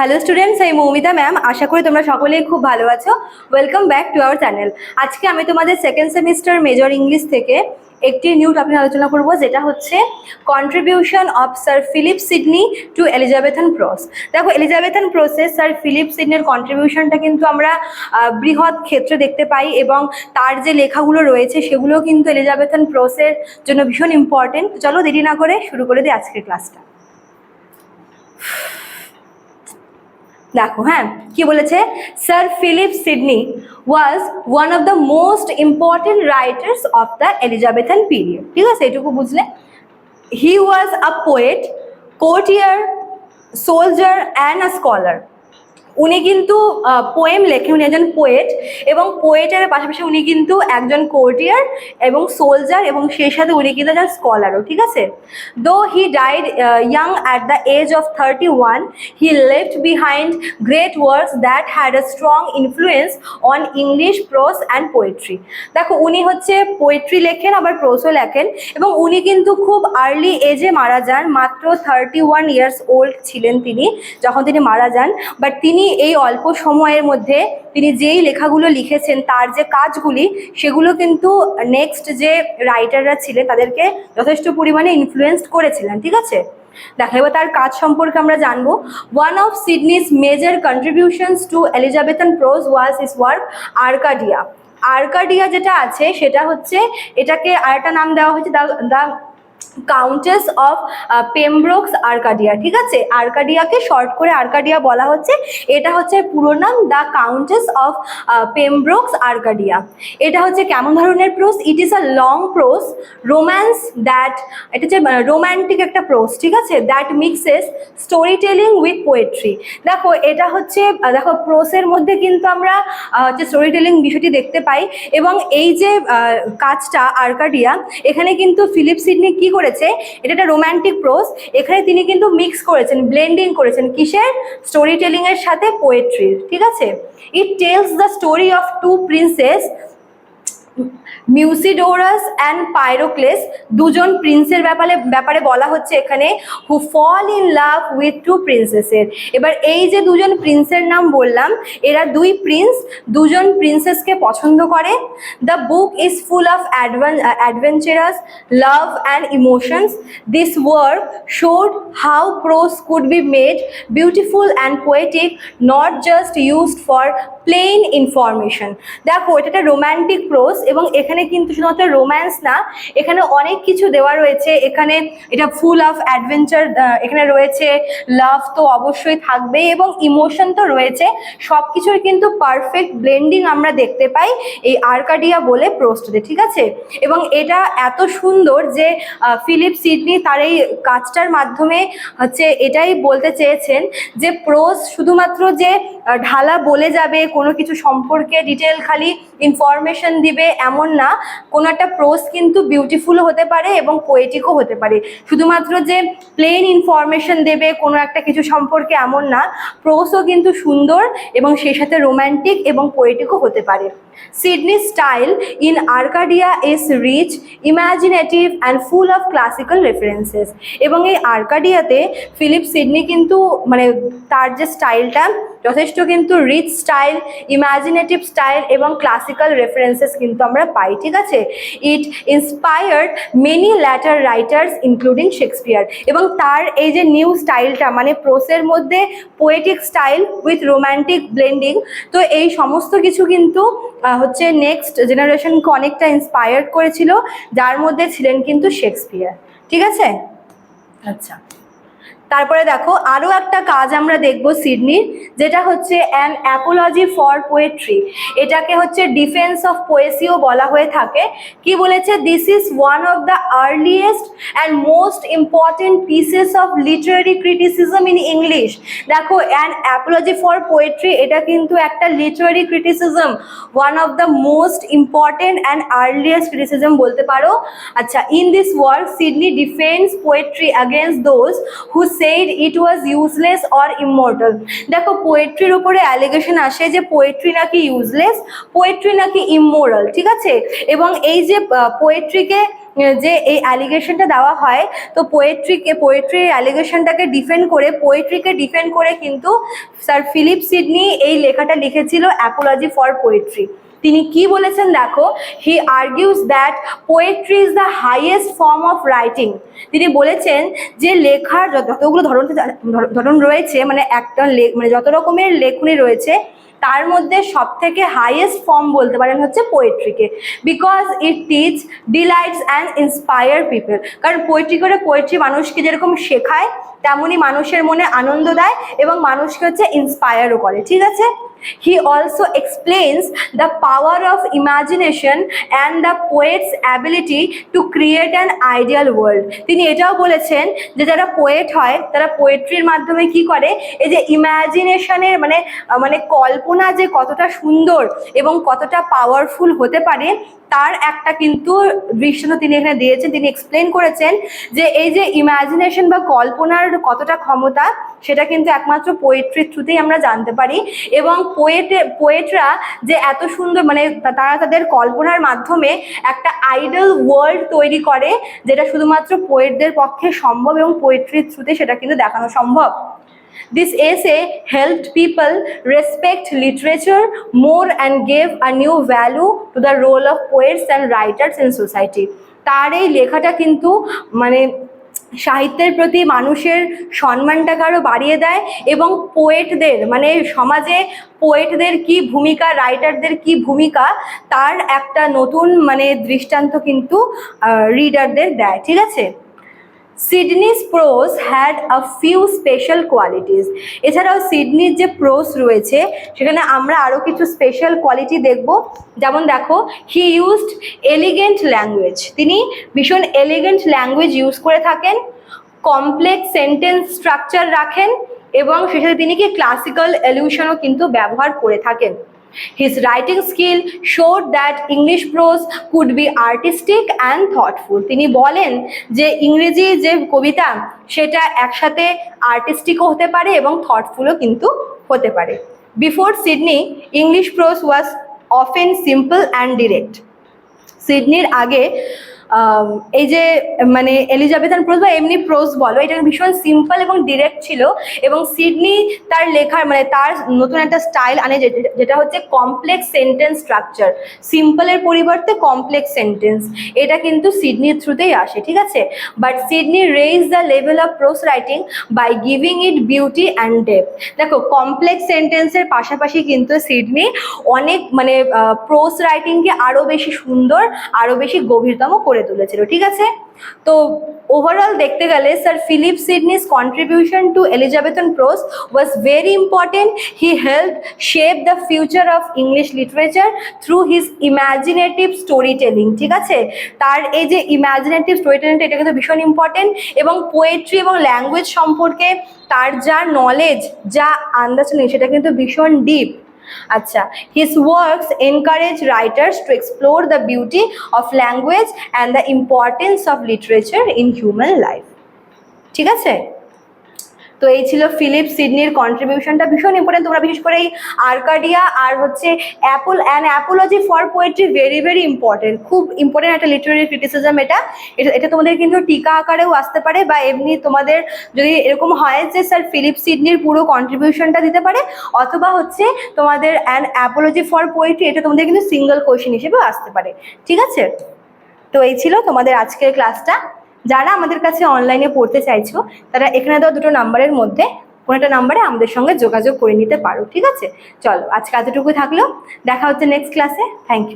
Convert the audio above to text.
Hello students আমি Moumita ma'am আশা করি তোমরা সকলেই খুব ভালো আছো। Welcome back to our channel আজকে আমি তোমাদের সেকেন্ড সেমিস্টার মেজর ইংলিশ থেকে একটি নিউ টপিক আলোচনা করব, যেটা হচ্ছে contribution of sir Philip Sidney to Elizabethan prose দেখো এলিজাবেথন প্রোসে স্যার ফিলিপ সিডনির কন্ট্রিবিউশনটা কিন্তু আমরা বৃহৎ ক্ষেত্রে দেখতে পাই এবং তার যে লেখাগুলো রয়েছে সেগুলো কিন্তু এলিজাবেথন প্রোসের জন্য ভীষণ ইম্পর্টেন্ট চলো দেরি না করে শুরু করে দিই আজকের ক্লাসটা দেখো হ্যাঁ কি বলেছে? Sir Philip Sidney was one of the most important writers of the Elizabethan period ঠিক আছে, এটুকু বুঝলে? He was a poet courtier soldier and a scholar উনি কিন্তু পোয়েম লেখে উনি একজন পোয়েট এবং পোয়েটের পাশাপাশি উনি কিন্তু একজন কোর্টিয়ার এবং সোলজার এবং সেই সাথে উনি কিন্তু একজন স্কলারও ঠিক আছে? Though he died young at the age of thirty one he left behind great works that had a strong influence on English prose and poetry দেখো, উনি হচ্ছে পোয়েট্রি লেখেন, আবার প্রোসও লেখেন এবং উনি কিন্তু খুব আর্লি এজে মারা যান, মাত্র থার্টি ওয়ান ইয়ার্স ওল্ড ছিলেন তিনি, যখন তিনি মারা যান। বাট তিনি এই অল্প সময়ের মধ্যে তিনি যেই লেখাগুলো লিখেছেন, তার যে কাজগুলি, সেগুলো কিন্তু নেক্সট যে রাইটাররা ছিলেন, তাদেরকে যথেষ্ট পরিমাণে ইনফ্লুয়েসড করেছিলেন, ঠিক আছে? দেখা তার কাজ সম্পর্কে আমরা জানব। One of Sidney's major contributions to Elizabethan prose was his work Arcadia Arcadia যেটা আছে, সেটা হচ্ছে, এটাকে আরেকটা নাম দেওয়া হয়েছে the Countess of Pembroke's Arcadia ঠিক আছে? আর্কাডিয়াকে শর্ট করে আর্কাডিয়া বলা হচ্ছে। এটা হচ্ছে পুরো নাম the Countess of Pembroke's Arcadia এটা হচ্ছে কেমন ধরনের prose it is a long prose romance that এটা হচ্ছে রোম্যান্টিক একটা প্রোস ঠিক আছে? That mixes story telling with poetry দেখো, এটা হচ্ছে দেখো প্রোসের মধ্যে কিন্তু আমরা হচ্ছে স্টোরি টেলিং বিষয়টি দেখতে পাই, এবং এই যে কাজটা আর্কাডিয়া এখানে কিন্তু ফিলিপ সিডনি কি করেছে, এটা একটা রোম্যান্টিক প্রোস এখানে তিনি কিন্তু মিক্স করেছেন ব্লেন্ডিং করেছেন কিসের? স্টোরি টেলিং এর সাথে পোয়েট্রির ঠিক আছে? It tells the story of two princes Musidorus and Pyrocles দুজন প্রিন্সের ব্যাপারে ব্যাপারে বলা হচ্ছে এখানে who fall in love with two প্রিন্সেসের এবার এই যে দুজন প্রিন্সের নাম বললাম, এরা দুই প্রিন্স দুজন প্রিন্সেসকে পছন্দ করে। The book is full of adventurous love and emotions this work showed how prose could be made beautiful and poetic not just used for plain information দেখো, এটা একটা রোম্যান্টিক প্রোস এবং এখানে কিন্তু শুধুমাত্র রোম্যান্স না, এখানে অনেক কিছু দেওয়া রয়েছে। এখানে এটা ফুল অফ অ্যাডভেঞ্চার এখানে রয়েছে লাভ তো অবশ্যই থাকবে এবং ইমোশন তো রয়েছে। সব কিছুর কিন্তু পারফেক্ট ব্লেন্ডিং আমরা দেখতে পাই এই আর্কাডিয়া বলে প্রোস্টতে ঠিক আছে? এবং এটা এত সুন্দর যে ফিলিপ সিডনি তার এই কাজটার মাধ্যমে হচ্ছে এটাই বলতে চেয়েছেন যে প্রোস শুধুমাত্র যে ঢালা বলে যাবে, কোনো কিছু সম্পর্কে ডিটেল খালি ইনফরমেশন দিবে এমন না। কোনো একটা প্রোস কিন্তু বিউটিফুলও হতে পারে এবং পোয়েটিকও হতে পারে। শুধুমাত্র যে প্লেন ইনফরমেশন দেবে, কোনো একটা কিছু সম্পর্কে এমন না। প্রোসও কিন্তু সুন্দর এবং সেই সাথে রোম্যান্টিক এবং পোয়েটিকও হতে পারে। Sidney style in Arcadia is rich imaginative and full of classical references এবং এই আর্কাডিয়াতে ফিলিপ সিডনি কিন্তু মানে তার যে স্টাইলটা যথেষ্ট কিন্তু রিচ স্টাইল ইমাজিনেটিভ স্টাইল এবং ক্লাসিক্যাল রেফারেন্সেস কিন্তু আমরা পাই, ঠিক আছে? It inspired many later writers including Shakespeare এবং তার এই যে নিউ স্টাইলটা মানে প্রোসের মধ্যে poetic style with romantic blending তো এই সমস্ত কিছু কিন্তু হচ্ছে নেক্সট জেনারেশনকে অনেকটা ইন্সপায়ার্ড করেছিল, যার মধ্যে ছিলেন কিন্তু শেক্সপিয়ার ঠিক আছে? আচ্ছা। তারপরে দেখো আরও একটা কাজ আমরা দেখব সিডনির, যেটা হচ্ছে অ্যান অ্যাপোলজি ফর পোয়েট্রি এটাকে হচ্ছে ডিফেন্স অফ পোয়েসিও বলা হয়ে থাকে। কি বলেছে? This is one of the earliest and most important pieces of literary criticism in English দেখো অ্যান অ্যাপোলজি ফর পোয়েট্রি এটা কিন্তু একটা literary criticism one of the most important and earliest criticism বলতে পারো। আচ্ছা in this work Sidney defence poetry against those who said it was useless or immortal. দেখো পোয়েট্রির উপরে অ্যালিগেশন আসে যে পোয়েট্রি নাকি ইউজলেস পোয়েট্রি নাকি ইমোরাল ঠিক আছে? এবং এই যে পোয়েট্রিকে যে এই অ্যালিগেশনটা দেওয়া হয়, তো পোয়েট্রিকে পোয়েট্রির অ্যালিগেশনটাকে ডিফেন্ড করে পোয়েট্রিকে ডিফেন্ড করে কিন্তু স্যার ফিলিপ সিডনি এই লেখাটা লিখেছিল অ্যাপোলজি ফর পোয়েট্রি তিনি কি বলেছেন দেখো? He argues that poetry is the highest form of writing তিনি বলেছেন যে লেখার যত- যতগুলো ধরন ধরন রয়েছে মানে একটা মানে যত রকমের লেখনী রয়েছে, তার মধ্যে সব থেকে হাইয়েস্ট ফর্ম বলতে পারেন হচ্ছে পোয়েট্রিকে because it teach delights and inspire people কারণ পোয়েট্রি করে পোয়েট্রি মানুষকে যেরকম শেখায়, তেমনই মানুষের মনে আনন্দ দেয় এবং মানুষকে হচ্ছে ইন্সপায়ারও করে। ঠিক আছে? He also explains the power of imagination and the poet's ability to create an ideal world তিনি এটাও বলেছেন যে যারা পোয়েট হয়, তারা পোয়েট্রির মাধ্যমে কি করে? এই যে ইমাজিনেশনের মানে মানে কল্পনা যে কতটা সুন্দর এবং কতটা পাওয়ারফুল হতে পারে তার একটা কিন্তু দৃষ্টান্ত তিনি এখানে দিয়েছেন, তিনি এক্সপ্লেন করেছেন যে এই যে ইমাজিনেশন বা কল্পনার কতটা ক্ষমতা, সেটা কিন্তু একমাত্র পোয়েট্রির থ্রুতেই আমরা জানতে পারি। এবং পোয়েটে পোয়েটরা যে এত সুন্দর মানে তারা তাদের কল্পনার মাধ্যমে একটা আইডল ওয়ার্ল্ড তৈরি করে, যেটা শুধুমাত্র পোয়েটদের পক্ষে সম্ভব এবং পোয়েট্রির থ্রুতে সেটা কিন্তু দেখানো সম্ভব। This essay helped people respect literature more and gave a new value to the role of poets and writers in society. তার এই লেখাটা কিন্তু মানে সাহিত্যের প্রতি মানুষের সম্মানটাকে আরও বাড়িয়ে দেয় এবং পোয়েটদের মানে সমাজে পোয়েটদের কি ভূমিকা রাইটারদের কি ভূমিকা তার একটা নতুন মানে দৃষ্টান্ত কিন্তু রিডারদের দেয়, ঠিক আছে Sidney's prose had a few special qualities এছাড়াও সিডনির যে প্রোস রয়েছে, সেখানে আমরা আরও কিছু স্পেশাল কোয়ালিটি দেখব। যেমন দেখো হি ইউজড এলিগেন্ট ল্যাঙ্গুয়েজ তিনি ভীষণ এলিগেন্ট ল্যাঙ্গুয়েজ ইউজ করে থাকেন কমপ্লেক্স সেন্টেন্স স্ট্রাকচার রাখেন, এবং সেসাথে তিনি কি ক্লাসিক্যাল এলিউশনও কিন্তু ব্যবহার করে থাকেন। His writing skill showed that English prose could be artistic and thoughtful. তিনি বলেন যে ইংরেজি যে কবিতা, সেটা একসাথে আর্টিস্টিকও হতে পারে এবং থটফুলও কিন্তু হতে পারে before Sidney English prose was often simple and direct সিডনির আগে এই যে মানে এলিজাবেথান প্রোজ বা এমনি প্রোজ বলো, এটা ভীষণ সিম্পল এবং ডিরেক্ট ছিল এবং সিডনি তার লেখার মানে তার নতুন একটা স্টাইল আনে যেটা হচ্ছে কমপ্লেক্স সেন্টেন্স স্ট্রাকচার সিম্পলের পরিবর্তে কমপ্লেক্স সেন্টেন্স এটা কিন্তু সিডনির থ্রুতেই আসে, ঠিক আছে? But Sidney raise the level of prose writing by giving it beauty and depth দেখো কমপ্লেক্স সেন্টেন্সের পাশাপাশি কিন্তু সিডনি অনেক মানে প্রোস রাইটিংকে আরও বেশি সুন্দর আরও বেশি গভীরতম করে তুলেছিল, ঠিক আছে? তো ওভারঅল দেখতে গেলে sir Philip Sidney's contribution to Elizabethan prose was very important he help shape the future of English literature through his imaginative story telling ঠিক আছে? তার এই যে ইম্যাজিনেটিভ স্টোরি টেলিংটা এটা কিন্তু ভীষণ ইম্পর্টেন্ট এবং পোয়েট্রি এবং ল্যাঙ্গুয়েজ সম্পর্কে তার যা নলেজ যা আন্দাজ নেই সেটা কিন্তু ভীষণ ডিপ আচ্ছা his works encourage writers to explore the beauty of language and the importance of literature in human life ঠিক আছে? তো এই ছিল ফিলিপ সিডনির কন্ট্রিবিউশনটা ভীষণ ইম্পর্টেন্ট তোমরা বিশেষ করে এই আর্কাডিয়া আর হচ্ছে apple and apology for poetry very very important খুব ইম্পর্টেন্ট একটা লিটারেরি ক্রিটিসিজম এটা। এটা তোমাদের কিন্তু টিকা আকারেও আসতে পারে বা এমনি তোমাদের যদি এরকম হয় যে স্যার ফিলিপ সিডনির পুরো কন্ট্রিবিউশনটা দিতে পারে, অথবা হচ্ছে তোমাদের অ্যান্ড অ্যাপোলজি ফর পোয়েট্রি এটা তোমাদের কিন্তু সিঙ্গেল কোয়েশ্চেন হিসেবেও আসতে পারে। ঠিক আছে? তো এই ছিল তোমাদের আজকের ক্লাসটা যারা আমাদের কাছে অনলাইনে পড়তে চাইছো, তারা এখানে দেওয়া দুটো নাম্বারের মধ্যে কোনো একটা নাম্বারে আমাদের সঙ্গে যোগাযোগ করে নিতে পারো, ঠিক আছে? চলো, আজকে এতটুকু থাকল। দেখা হচ্ছে নেক্সট ক্লাসে থ্যাংক ইউ